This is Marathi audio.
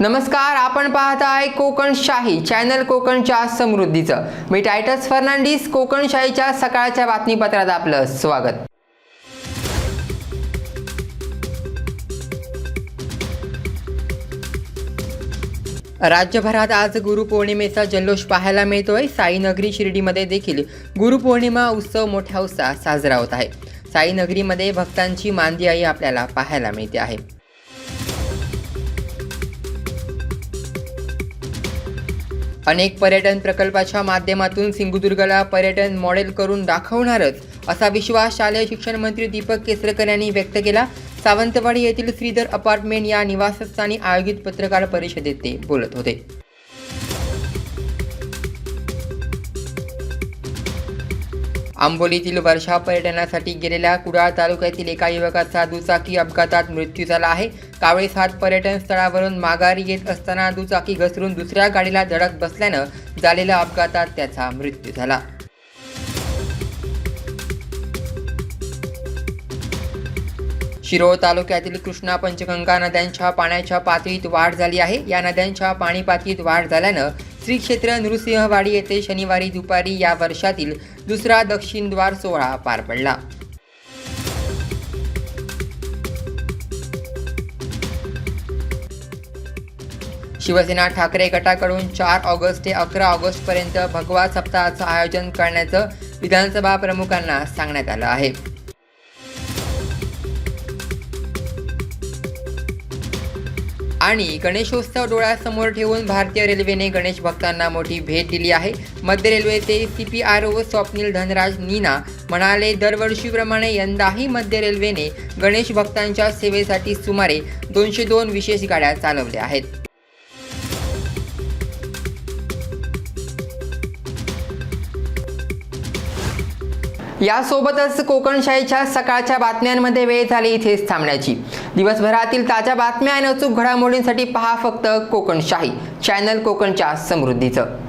नमस्कार आपण पाहत आहे कोकणशाही चॅनल कोकणच्या समृद्धीचं. मी टायटस फर्नांडिस कोकणशाहीच्या सकाळच्या बातमीपत्रात आपलं स्वागत. राज्यभरात आज गुरुपौर्णिमेचा जल्लोष पाहायला मिळतोय. साईनगरी शिर्डीमध्ये देखील गुरुपौर्णिमा उत्सव मोठ्या उत्साहात साजरा होत आहे. साईनगरीमध्ये भक्तांची मांदियाई आपल्याला पाहायला मिळते आहे. अनेक पर्यटन प्रकल्पाच्या माध्यमातून सिंधुदुर्गला पर्यटन मॉडेल करून दाखवणारच असा विश्वास शालेय शिक्षण मंत्री दीपक केसरकर यांनी व्यक्त केला. सावंतवाडी येथील श्रीधर अपार्टमेंट या निवासस्थानी आयोजित पत्रकार परिषदेत ते बोलत होते. आंबोलीतील वर्षा पर्यटनासाठी गेलेल्या कुडाळ तालुक्यातील एका युवकाचा दुचाकी अपघातात मृत्यू झाला आहे. कावळेसाद पर्यटन स्थळावरून माघारी येत असताना दुचाकी घसरून दुसऱ्या गाडीला धडक बसल्यानं झालेल्या अपघातात त्याचा मृत्यू झाला. शिरोळ तालुक्यातील कृष्णा पंचगंगा नद्यांच्या पाण्याच्या पातळीत वाढ झाली आहे. या नद्यांच्या पाणी पातळीत वाढ झाल्यानं श्री क्षेत्र नृसिंहवाडी येथे शनिवारी दुपारी या वर्षातील दुसरा दक्षिण द्वार सोहळा पार पडला. शिवसेना ठाकरे गटाकडून चार ऑगस्ट ते अकरा ऑगस्ट पर्यंत भगवा सप्ताहाचं आयोजन करण्याचं विधानसभा प्रमुखांना सांगण्यात आलं आहे. आणि गणेशोत्सव डोळ्यासमोर ठेवून भारतीय रेल्वेने गणेश भक्तांना मोठी भेट दिली आहे. मध्य रेल्वेचे C P R O Swapnil Dhanraj Neena म्हणाले दरवर्षीप्रमाणे यंदाही मध्य रेल्वेने गणेश भक्तांच्या सेवेसाठी सुमारे दोनशे दोन विशेष गाड्या चालवल्या आहेत. यासोबतच कोकणशाहीच्या सकाळच्या बातम्यांमध्ये वेळ झाली इथेच थांबण्याची. दिवसभरातील ताज्या बातम्या आणि अचूक घडामोडींसाठी पहा फक्त कोकणशाही चॅनल कोकणच्या समृद्धीचं.